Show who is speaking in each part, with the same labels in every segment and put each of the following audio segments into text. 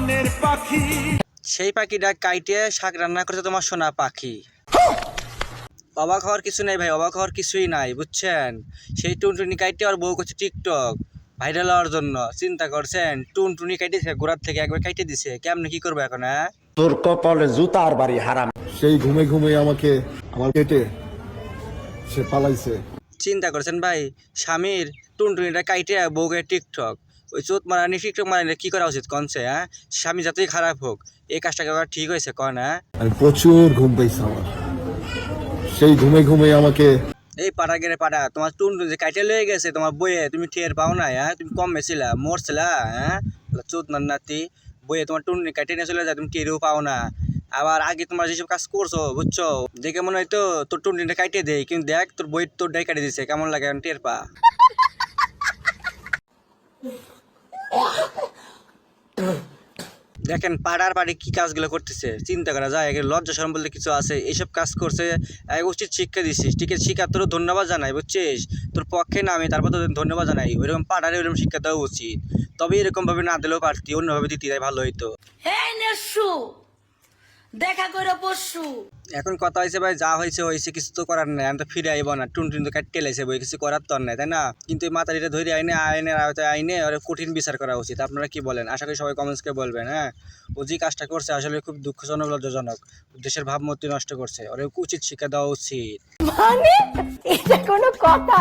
Speaker 1: প্রাণের পাখি।
Speaker 2: সেই পাখিটা কাইটে শাক রান্না করছে তোমার সোনা পাখি। অবাক হওয়ার কিছু নেই ভাই অবাক হওয়ার কিছুই নাই বুঝছেন? সেই টুনটুনি কাইটে আর বউ করছে টিকটক ভাইরাল হওয়ার জন্য। চিন্তা করছেন টুনটুনি কাইটেছে গোড়ার থেকে একবার কাইটে দিছে কেমনে কি করব এখন হ্যাঁ?
Speaker 3: তোর কপালে জুতার বাড়ি হারাম।
Speaker 4: সেই ঘুমে ঘুমে আমাকে আমার কেটে সে পালাইছে।
Speaker 2: চিন্তা করছেন ভাই স্বামীর টুনটুনিটা কাইটে বউকে টিকটক। ওই চোট মারানি টিকটক মারানি কি করা উচিত কনছে হ্যাঁ স্বামী যতই খারাপ হোক এই কাজটা করা ঠিক হয়েছে কন হ্যাঁ
Speaker 4: আমি প্রচুর ঘুম পাইছে আমার। সেই ঘুমে ঘুমে আমাকে
Speaker 2: এই পাড়া গেলে পাড়া তোমার টুন যে কাইটে লয়ে গেছে তোমার বইয়ে তুমি ঠের পাও না হ্যাঁ তুমি কম মেছিলা মরছিলা হ্যাঁ চোদ নাতি বইয়ে তোমার টুন কাইটে নিয়ে চলে যায় তুমি টেরও পাও না। আবার আগে তোমার যেসব কাজ করছ বুঝছ? দেখে মনে হয় তো তোর টুনটুনিটা কাইটে দেয় কিন্তু দেখ তোর বই তোর ডাই কাটে দিছে কেমন লাগে টের পা? দেখেন, পাড়ার বাড়ি কি কাজগুলো করতেছে? চিন্তা করা যায় একে লজ্জা শরম বলতে কিছু আছে। এইসব কাজ করছে এক উচিত শিক্ষা দিছিস। ঠিক আছে শিক্ষা তোর ধন্যবাদ জানাই, বুঝছিস? তোর পক্ষে নামে তারপর তোদের ধন্যবাদ জানাই। ওইরকম পাড়ারে ওইরকম শিক্ষা দেওয়া উচিত। তবে এরকমভাবে না দিলেও পারতি, অন্যভাবে দিতে ভালো হইতো।
Speaker 5: দেখা করে পশু
Speaker 2: এখন কথা হয়েছে ভাই যা হয়েছে হয়েছে কিছু তো করার নাই। আমি তো ফিরে আইব না। টুন টুন তো কাটতে লাইছে বই কিছু করার তো আর নাই তাই না? কিন্তু এই মাতারিটা ধরে আইনে আইনের আওতায় আইনে ওর কঠিন বিচার করা উচিত। আপনারা কি বলেন? আশা করি সবাই কমেন্টসকে বলবেন হ্যাঁ? ও যে কাজটা করছে আসলে খুব দুঃখজনক লজ্জাজনক। দেশের ভাবমূর্তি নষ্ট করছে। ওর উচিত শিক্ষা দেওয়া উচিত।
Speaker 6: মানে? এটা কোনো কথা।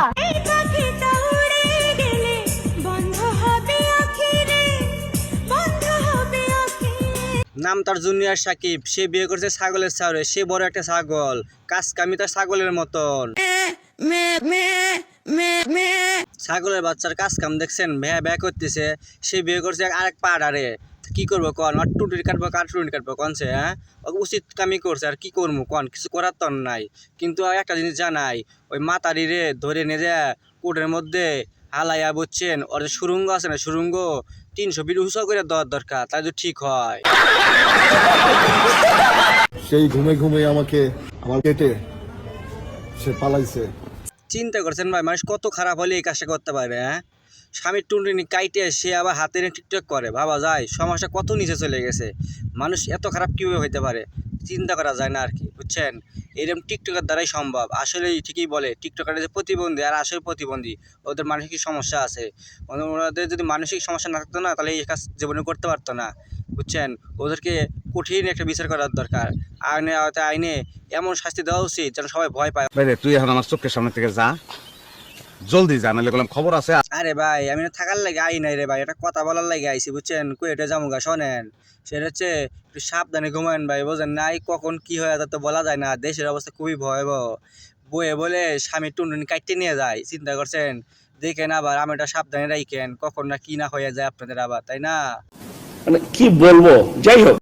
Speaker 2: নাম তার জুনিয়র সাকিব। সে বিয়ে করছে ছাগলের ছাড়ে সে বড় একটা ছাগল। কাজ কামি তার ছাগলের মতন। ছাগলের বাচ্চার কাজ কাম দেখছেন? ভ্যা ভ্যা করতেছে। সে বিয়ে করছে আরেক পাড়ারে। কি করব কন? আর টুটি কাটবো কার টুটি কাটবো কনছে হ্যাঁ? উচিত কামি করছে। আর কি করব কন? কিছু করার তো নাই। কিন্তু একটা জিনিস জানাই, ওই মাতারি রে ধরে নিয়ে যা কোটের মধ্যে হালাইয়া বুঝছেন? ওর সুরঙ্গ আছে না সুরঙ্গ তিনশো বিল উঁচু করে দেওয়ার দরকার তাই তো ঠিক হয়।
Speaker 4: সেই ঘুমে ঘুমে আমাকে আমার কেটে সে পালাইছে।
Speaker 2: চিন্তা করছেন ভাই মানুষ কত খারাপ হলে এই কাজটা করতে পারে হ্যাঁ? স্বামীর টুনটুনি কাইটে সে আবার হাতে নিয়ে টিকটক করে ভাবা যায় সমস্যা কত নিচে চলে গেছে। মানুষ এত খারাপ কীভাবে হইতে পারে? চিন্তা করা যায় না আর কি বুঝছেন? এরকম টিকটকের দ্বারাই সম্ভব। আসলেই ঠিকই বলে, টিকটকারের যে প্রতিবন্ধী আর আসলে প্রতিবন্ধী, ওদের মানসিক সমস্যা আছে। ওনাদের যদি মানসিক সমস্যা না থাকতো না, তাহলে এই কাজ জীবনে করতে পারতো না, বুঝছেন? ওদেরকে কঠিন একটা বিচার করার দরকার। আইনে আওতায় আইনে এমন শাস্তি দেওয়া উচিত যেন সবাই ভয় পায়।
Speaker 7: তুই এখন আমার চোখের সামনে থেকে যা। জলদি যা নাহলে বললাম খবর আছে।
Speaker 2: আরে ভাই আমি না থাকার লাগে আই নাই রে ভাই এটা কথা বলার লাগে আইছি বুঝছেন? কুয়েটে জামুগা শোনেন। সেটা হচ্ছে একটু সাবধানে ঘুমায়েন ভাই বুঝেন নাই কখন কি হয় তা তো বলা যায় না। দেশের অবস্থা খুবই ভয়াবহ। বয়ে বলে স্বামী টুনটুনি কাটতে নিয়ে যায় চিন্তা করছেন? দেখেন আবার আমি এটা সাবধানে রাখেন কখন না কি না হয়ে যায় আপনাদের আবার তাই না?
Speaker 3: মানে কি বলব? যাই হোক।